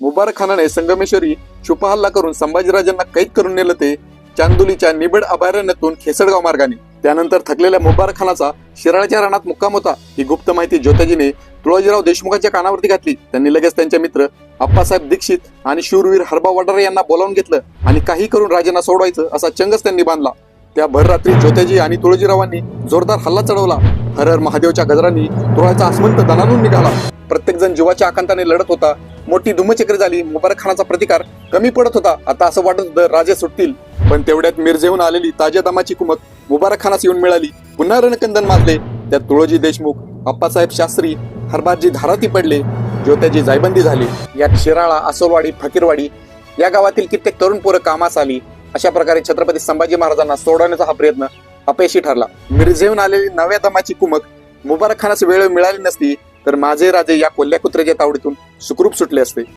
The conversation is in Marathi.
मुबारक खानाने संगमेश्वरी छुपा करून संभाजीराजांना कैद करून नेलं ते चांदोलीच्या निबिड अभयारण्यातून खेसडगाव मार्गाने. त्यानंतर थकलेल्या मुबारक खानाचा शिराळाच्या रानात मुक्काम होता. ही गुप्त माहिती ज्योतिजीने तुळाजीराव देशमुखांच्या कानावरती घातली. त्यांनी लगेच त्यांचे मित्र आप्पासाहेब दीक्षित आणि शूरवीर हरबा वडारे यांना बोलावून घेतलं आणि काही करून राजांना सोडवायचं असा चंगच त्यांनी बांधला. त्या भररात्री ज्योतिजी आणि तुळजीरावांनी जोरदार हल्ला चढवला. हर हर महादेवच्या गजरांनी तुळाचा आसमंत दणानून निघाला. प्रत्येकजण जीवाच्या आकांताने लढत होता. मोठी धुमचक्री झाली मुबारक खानाचा प्रतिकार कमी पडत होता. आता असं वाटत होतं राजे सुटतील. पण तेवढ्यात मिरजेहून आलेली ताज्या दमाची कुमक मुबारक खानास येऊन मिळाली. पुन्हा रणकंदन माजले त्यात तुळोजी देशमुख अप्पासाहेब शास्त्री हरबाजी धाराती पडले. ज्योत्याची जायबंदी झाली. यात शिराळा असोलवाडी फकीरवाडी या गावातील कित्येक तरुण पोरं कामास आली. अशा प्रकारे छत्रपती संभाजी महाराजांना सोडवण्याचा हा प्रयत्न अपयशी ठरला. मिरजेहून आलेली नव्या दमाची कुमक मुबारक खानास वेळ मिळाली नसती तर माझे राजे या कोल्ह्या कुत्र्याच्या तावडीतून सुखरूप सुटले असते.